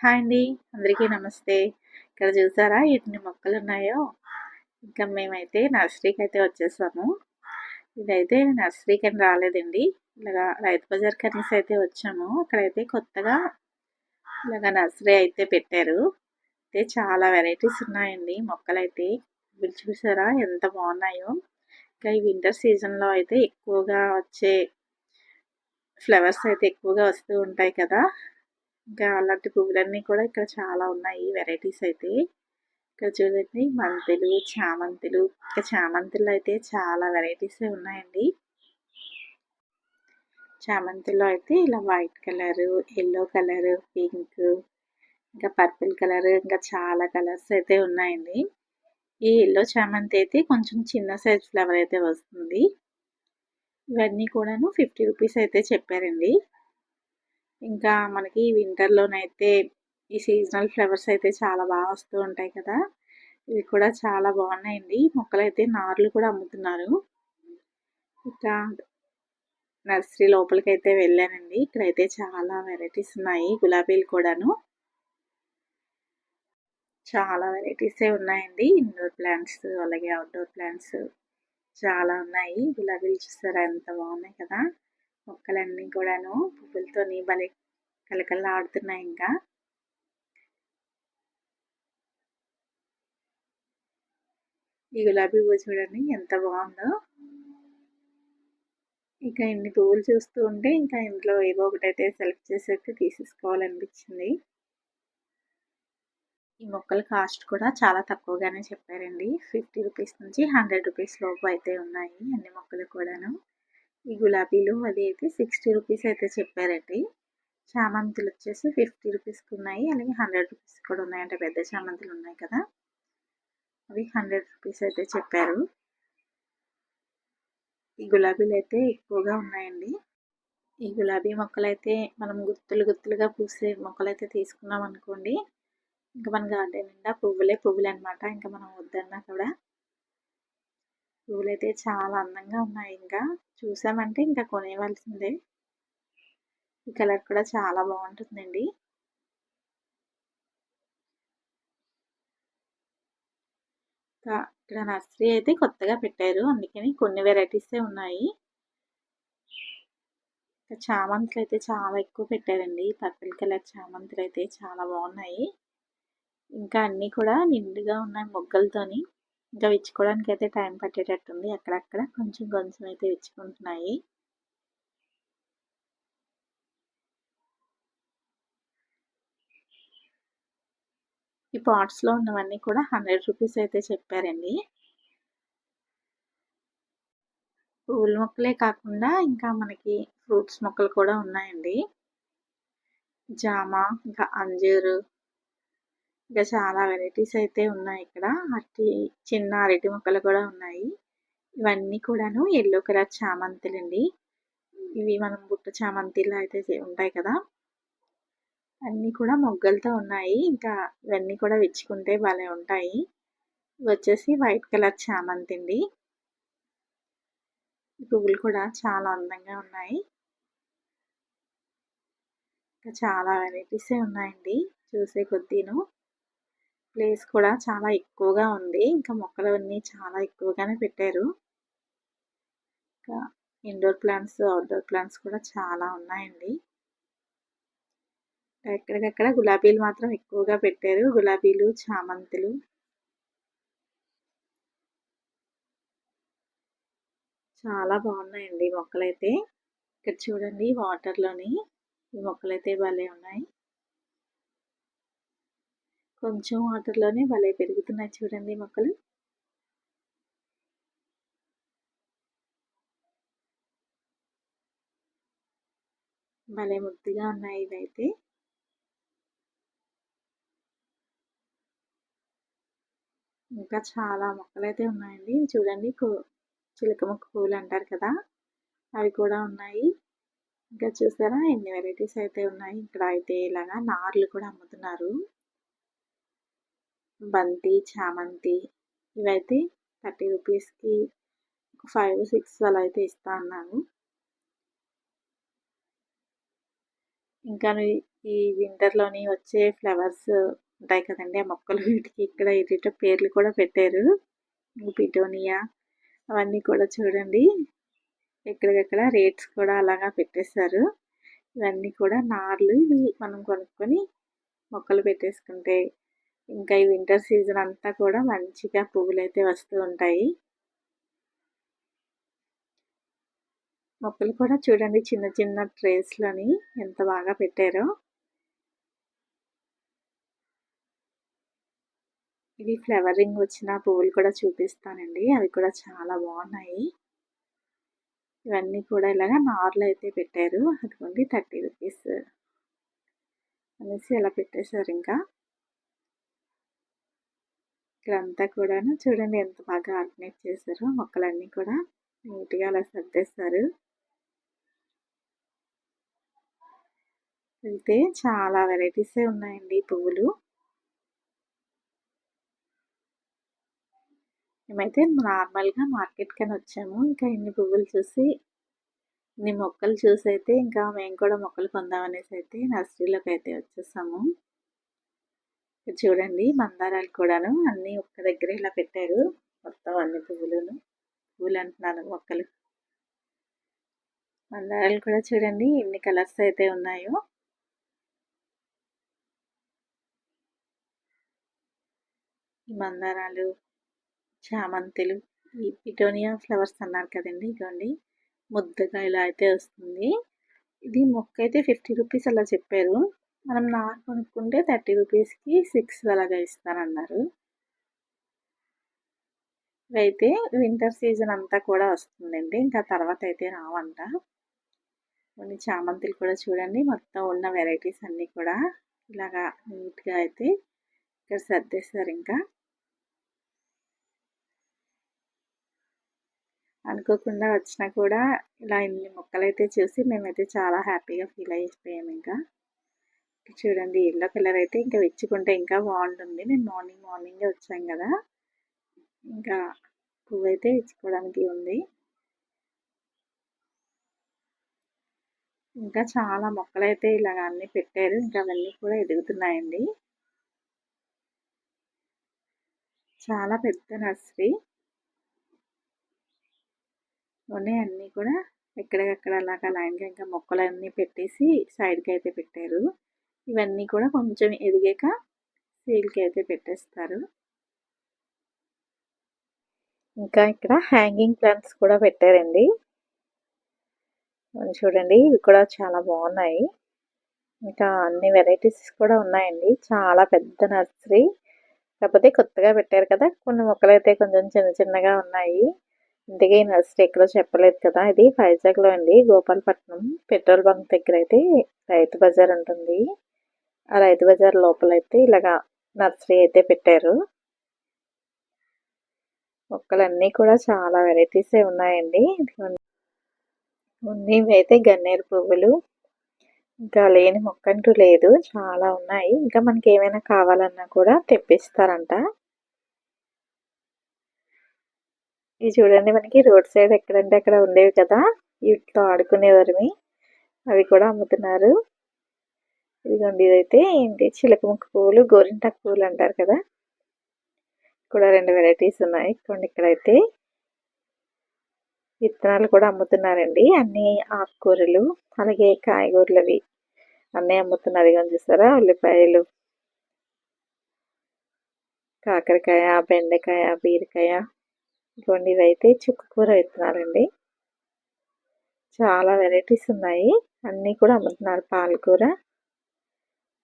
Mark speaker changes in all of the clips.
Speaker 1: Hi అండి. అందరికీ నమస్తే. ఇక్కడ చూసారా ఎన్ని మొక్కలు ఉన్నాయో ఇంకా మేమైతే నర్సరీకి అయితే వచ్చేసాము. ఇదైతే నర్సరీకి అని రాలేదండి. ఇలాగా రైతు బజార్ కనీసం అయితే వచ్చాము. అక్కడైతే కొత్తగా ఇలాగ నర్సరీ అయితే పెట్టారు. అయితే చాలా వెరైటీస్ ఉన్నాయండి మొక్కలైతే. మీరు చూసారా ఎంత బాగున్నాయో. ఇంకా ఈ వింటర్ సీజన్లో అయితే ఎక్కువగా వచ్చే ఫ్లవర్స్ అయితే ఎక్కువగా వస్తూ ఉంటాయి కదా. ఇంకా అలాంటి పువ్వులన్నీ కూడా ఇక్కడ చాలా ఉన్నాయి వెరైటీస్ అయితే. ఇక్కడ చూడండి బంతులు చామంతులు ఇంకా చామంతులు అయితే చాలా వెరైటీస్ ఉన్నాయండి. చామంతిలో అయితే ఇలా white colour yellow colour pink ఇంకా పర్పుల్ కలర్ ఇంకా చాలా కలర్స్ అయితే ఉన్నాయండి. ఈ ఎల్లో చామంతి అయితే కొంచెం చిన్న సైజ్ ఫ్లవర్ అయితే వస్తుంది. ఇవన్నీ కూడాను ఫిఫ్టీ రూపీస్ అయితే చెప్పారండి. ఇంకా మనకి వింటర్లోనైతే ఈ సీజనల్ ఫ్లవర్స్ అయితే చాలా బాగా వస్తూ ఉంటాయి కదా. ఇవి కూడా చాలా బాగున్నాయండి. మొక్కలు అయితే నార్లు కూడా అమ్ముతున్నారు. ఇంకా నర్సరీ లోపలికి అయితే వెళ్ళానండి. ఇక్కడైతే చాలా వెరైటీస్ ఉన్నాయి. గులాబీలు కూడాను. చాలా వెరైటీసే ఉన్నాయండి. ఇండోర్ ప్లాంట్స్ అలాగే అవుట్డోర్ ప్లాంట్స్ చాలా ఉన్నాయి. గులాబీలు చూసారా ఎంత బాగున్నాయి కదా. మొక్కలన్నీ కూడాను పువ్వులతోని భలే కలకల్లా ఆడుతున్నాయి ఇంకా. ఈ గులాబీ పువ్వు చూడండి ఎంత బాగుందో. ఇంకా ఇన్ని పువ్వులు చూస్తూ ఉంటే ఇంకా ఇంట్లో ఏవో ఒకటైతే సెలెక్ట్ చేసి తీసేసుకోవాలనిపించింది. ఈ మొక్కల కాస్ట్ కూడా చాలా తక్కువగానే చెప్పారండి. ఫిఫ్టీ రూపీస్ నుంచి హండ్రెడ్ రూపీస్ లోపు అయితే ఉన్నాయి అన్ని మొక్కలు కూడాను. ఈ గులాబీలు అది అయితే సిక్స్టీ రూపీస్ అయితే చెప్పారండి. చామంతులు వచ్చేసి ఫిఫ్టీ రూపీస్కి ఉన్నాయి. అలాగే హండ్రెడ్ రూపీస్ కూడా ఉన్నాయి అంటే పెద్ద చామంతులు ఉన్నాయి కదా. అవి హండ్రెడ్ రూపీస్ అయితే చెప్పారు. ఈ గులాబీలు అయితే ఎక్కువగా ఉన్నాయండి. ఈ గులాబీ మొక్కలు అయితే మనం గుత్తులు గుత్తులుగా పూసే మొక్కలు అయితే తీసుకున్నాం అనుకోండి ఇంకా మన గార్డెన్ నిండా పువ్వులే పువ్వులు అనమాట ఇంకా మనం వద్దన్నా కూడా పువ్వులు అయితే చాలా అందంగా ఉన్నాయి ఇంకా. చూసామంటే ఇంకా కొనేవలసిందే ఈ కలర్ కూడా చాలా బాగుంటుందండి. ఇక్కడ నర్సరీ అయితే కొత్తగా పెట్టారు. అందుకని కొన్ని వెరైటీసే ఉన్నాయి. చామంతులు అయితే చాలా ఎక్కువ పెట్టారండి. పర్పుల్ కలర్ చామంతులు అయితే చాలా బాగున్నాయి. ఇంకా అన్నీ కూడా నిండుగా ఉన్నాయి మొగ్గలతోని. ఇంకా విచ్చుకోవడానికి అయితే టైం పట్టేటట్టుంది. అక్కడక్కడ కొంచెం కొంచెం అయితే విచ్చుకుంటున్నాయి. ఈ పాట్స్లో ఉన్నవన్నీ కూడా హండ్రెడ్ రూపీస్ అయితే చెప్పారండి. పూల మొక్కలే కాకుండా ఇంకా మనకి ఫ్రూట్స్ మొక్కలు కూడా ఉన్నాయండి. జామ ఇంకా అంజూరు ఇంకా చాలా వెరైటీస్ అయితే ఉన్నాయి ఇక్కడ. అరటి చిన్న అరటి మొక్కలు కూడా ఉన్నాయి. ఇవన్నీ కూడాను ఎల్లో కలర్ చామంతులండి. ఇవి మనం బుట్ట చామంతిలో అయితే ఉంటాయి కదా. అన్నీ కూడా మొగ్గలతో ఉన్నాయి. ఇంకా ఇవన్నీ కూడా విచ్చుకుంటే భలే ఉంటాయి. వచ్చేసి వైట్ కలర్ చామంతి అండి పువ్వులు కూడా చాలా అందంగా ఉన్నాయి. ఇంకా చాలా వెరైటీసే ఉన్నాయండి. చూసే కొద్దీను. ప్లేస్ కూడా చాలా ఎక్కువగా ఉంది. ఇంకా మొక్కలు అన్నీ చాలా ఎక్కువగానే పెట్టారు. ఇంకా ఇండోర్ ప్లాంట్స్ అవుట్డోర్ ప్లాంట్స్ కూడా చాలా ఉన్నాయండి. ఎక్కడికక్కడ గులాబీలు మాత్రం ఎక్కువగా పెట్టారు. గులాబీలు చామంతులు. చాలా బాగున్నాయండి మొక్కలైతే. ఇక్కడ చూడండి వాటర్లోని ఈ మొక్కలైతే భలే ఉన్నాయి. కొంచెం వాటర్లోనే భలే పెరుగుతున్నాయి చూడండి మొక్కలు. భలే ముద్దుగా ఉన్నాయి ఇవైతే. ఇంకా చాలా మొక్కలు అయితే ఉన్నాయండి. చూడండి చిలక మొక్క పూలు అంటారు కదా అవి కూడా ఉన్నాయి. ఇంకా చూసారా? ఎన్ని వెరైటీస్ అయితే ఉన్నాయి. ఇక్కడ అయితే ఇలాగా నార్లు కూడా అమ్ముతున్నారు. బంతి చామంతి ఇవైతే థర్టీ రూపీస్కి ఫైవ్ సిక్స్ అలా అయితే ఇస్తా అన్నాను. ఇంకా ఈ వింటర్లోని వచ్చే ఫ్లవర్స్ ఉంటాయి కదండి ఆ మొక్కలు వీటికి ఇక్కడ ఇటు పేర్లు కూడా పెట్టారు. పిటోనియా అవన్నీ కూడా చూడండి. ఎక్కడికక్కడ రేట్స్ కూడా అలాగా పెట్టేశారు. ఇవన్నీ కూడా నార్లు ఇవి మనం కొనుక్కొని మొక్కలు పెట్టేసుకుంటే ఇంకా ఈ వింటర్ సీజన్ అంతా కూడా మంచిగా పువ్వులు అయితే వస్తూ ఉంటాయి. మొక్కలు కూడా చూడండి చిన్న చిన్న ట్రేస్లోని ఎంత బాగా పెట్టారో. ఇవి ఫ్లవరింగ్ వచ్చిన పువ్వులు కూడా చూపిస్తానండి. అవి కూడా చాలా బాగున్నాయి. ఇవన్నీ కూడా ఇలాగా నార్లు అయితే పెట్టారు. అదిగోండి థర్టీ రూపీస్ అనేసి ఇలా పెట్టేశారు ఇంకా. ఇక్కడంతా కూడాను చూడండి ఎంత బాగా ఆర్గనైజ్ చేశారో మొక్కలన్నీ కూడా నీట్గా అలా సర్దేస్తారు అయితే చాలా వెరైటీసే ఉన్నాయండి పువ్వులు. మేమైతే నార్మల్గా మార్కెట్కని వచ్చాము. ఇంకా ఇన్ని పువ్వులు చూసి ఇన్ని మొక్కలు చూసి అయితే ఇంకా మేము కూడా మొక్కలు కొందామనేసి అయితే నర్సరీలోకి అయితే వచ్చేసాము. చూడండి మందారాలు కూడాను అన్నీ ఒక్క దగ్గర ఇలా పెట్టారు. మొత్తం అన్ని పువ్వులను పువ్వులు అంటున్నాను మొక్కలు. మందారాలు కూడా చూడండి ఎన్ని కలర్స్ అయితే ఉన్నాయో. ఈ మందారాలు చామంతులు ఈ పిటోనియా ఫ్లవర్స్ అన్నారు కదండి ఇదిగోండి ముద్దగా ఇలా అయితే వస్తుంది. ఇది మొక్క అయితే ఫిఫ్టీ రూపీస్ అలా చెప్పారు. మనం నాకు కొనుక్కుంటే థర్టీ రూపీస్కి సిక్స్ అలాగా ఇస్తానన్నారు. ఇవైతే వింటర్ సీజన్ అంతా కూడా వస్తుందండి. ఇంకా తర్వాత అయితే రావంట. కొన్ని చామంతులు కూడా చూడండి. మొత్తం ఉన్న వెరైటీస్ అన్నీ కూడా ఇలాగా నీట్గా అయితే ఇక్కడ సర్దేస్తారు ఇంకా. అనుకోకుండా వచ్చినా కూడా ఇలా ఇన్ని మొక్కలైతే చూసి మేమైతే చాలా హ్యాపీగా ఫీల్ అయిపోయాము ఇంకా. చూడండి ఎల్లో కలర్ అయితే ఇంకా వెచ్చుకుంటే ఇంకా బాగుంటుంది. నేను మార్నింగ్ మార్నింగే వచ్చాం కదా. ఇంకా పువ్వు అయితే ఇచ్చుకోవడానికి ఉంది. ఇంకా చాలా మొక్కలైతే ఇలాగ అన్నీ పెట్టారు. ఇంకా అవన్నీ కూడా ఎదుగుతున్నాయండి. చాలా పెద్ద నర్సరీ. ఉన్నాయి అన్నీ కూడా. ఎక్కడికక్కడ అలాగా లైన్గా ఇంకా మొక్కలన్నీ పెట్టేసి సైడ్కి అయితే పెట్టారు. ఇవన్నీ కూడా కొంచెం ఎదిగాక సీల్కి అయితే పెట్టేస్తారు. ఇంకా ఇక్కడ హ్యాంగింగ్ ప్లాంట్స్ కూడా పెట్టారండి. చూడండి ఇవి కూడా చాలా బాగున్నాయి. ఇంకా అన్ని వెరైటీస్ కూడా ఉన్నాయండి. చాలా పెద్ద నర్సరీ. కాకపోతే కొత్తగా పెట్టారు కదా కొన్ని మొక్కలు అయితే కొంచెం చిన్న చిన్నగా ఉన్నాయి. ఇంతకీ నర్సరీ ఎక్కడో చెప్పలేదు కదా ఇది వైజాగ్లో అండి. గోపాలపట్నం పెట్రోల్ బంక్ దగ్గర అయితే రైతు బజార్ ఉంటుంది. ఆ రైతు బజార్ లోపల అయితే ఇలాగా నర్సరీ అయితే పెట్టారు. మొక్కలన్నీ కూడా చాలా వెరైటీస్ ఉన్నాయండి. ఉన్నవి అయితే గన్నేరు పువ్వులు ఇంకా లేని మొక్క అంటూ లేదు చాలా ఉన్నాయి. ఇంకా మనకి ఏమైనా కావాలన్నా కూడా తెప్పిస్తారంట. ఇవి చూడండి మనకి రోడ్ సైడ్ ఎక్కడంటే అక్కడ ఉండేవి కదా. వీటిలో ఆడుకునేవారివి అవి కూడా అమ్ముతున్నారు. ఇదిగోండి ఇదైతే ఏంటి? చిలక ముక్క పువ్వులు గోరింటాకు పువ్వులు అంటారు కదా? కూడా రెండు వెరైటీస్ ఉన్నాయి. కొన్ని ఇక్కడైతే విత్తనాలు కూడా అమ్ముతున్నారండి. అన్ని ఆకుకూరలు అలాగే కాయగూరలు అవి అన్నీ అమ్ముతున్నారు. కానీ చూస్తారా ఉల్లిపాయలు కాకరకాయ బెండకాయ బీరకాయ. ఇదిగోండి ఇవైతే చుక్కకూర విత్తనాలండి. చాలా వెరైటీస్ ఉన్నాయి. అన్నీ కూడా అమ్ముతున్నారు పాలకూర.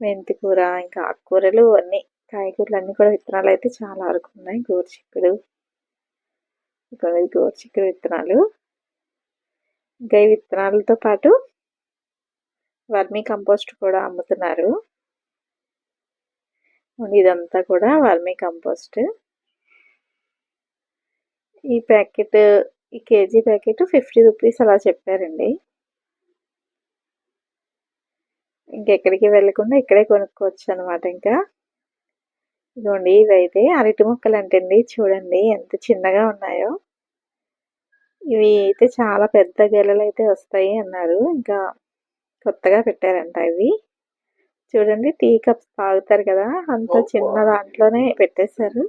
Speaker 1: మెంతి కూర ఇంకా ఆకుకూరలు అన్నీ కాయగూరలు అన్నీ కూడా విత్తనాలు అయితే చాలా వరకు ఉన్నాయి. గోరుచిక్కుడు ఇక్కడ గోరుచిక్కుడు విత్తనాలు. ఇంకా ఈ విత్తనాలతో పాటు వర్మీ కంపోస్ట్ కూడా అమ్ముతున్నారు. ఇదంతా కూడా వర్మీ కంపోస్ట్. ఈ ప్యాకెట్ ఈ కేజీ ప్యాకెట్ ఫిఫ్టీ రూపీస్ అలా చెప్పారండి. ఇంకెక్కడికి వెళ్ళకుండా ఇక్కడే కొనుక్కోవచ్చు అనమాట ఇంకా. ఇదిగోండి ఇవైతే అరటి ముక్కలు అంటండి చూడండి ఎంత చిన్నగా ఉన్నాయో. ఇవి అయితే చాలా పెద్ద గెలలు అయితే వస్తాయి అన్నారు. ఇంకా కొత్తగా పెట్టారంట ఇవి. చూడండి టీ కప్స్ తాగుతారు కదా. అంత చిన్న దాంట్లోనే పెట్టేశారు.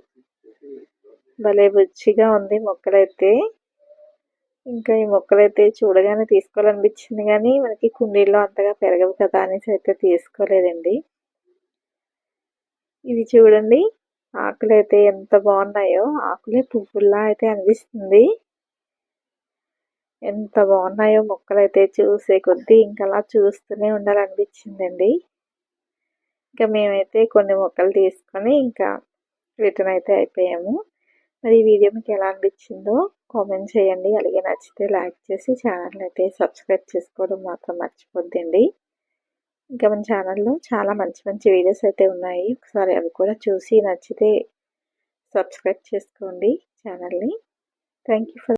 Speaker 1: భలే బుచ్చిగా ఉంది మొక్కలైతే. ఇంకా ఈ మొక్కలైతే చూడగానే తీసుకోవాలనిపించింది కానీ మనకి కుండీల్లో అంతగా పెరగవు కదా అనేసి అయితే తీసుకోలేదండి. ఇవి చూడండి ఆకులు అయితే ఎంత బాగున్నాయో ఆకులే పువ్వుల్లా అయితే అనిపిస్తుంది. ఎంత బాగున్నాయో మొక్కలు అయితే చూసే కొద్దీ ఇంకా అలా చూస్తూనే ఉండాలనిపించిందండి. ఇంకా మేమైతే కొన్ని మొక్కలు తీసుకొని ఇంకా రిటర్న్ అయితే అయిపోయాము. మరి ఈ వీడియో మీకు ఎలా అనిపించిందో కామెంట్ చేయండి. అలాగే నచ్చితే లైక్ చేసి ఛానల్ అయితే సబ్స్క్రైబ్ చేసుకోవడం మాత్రం మర్చిపోద్దండి. ఇంకా మన ఛానల్లో చాలా మంచి మంచి వీడియోస్ అయితే ఉన్నాయి. ఒకసారి అవి కూడా చూసి నచ్చితే సబ్స్క్రైబ్ చేసుకోండి ఛానల్ని. Thank you for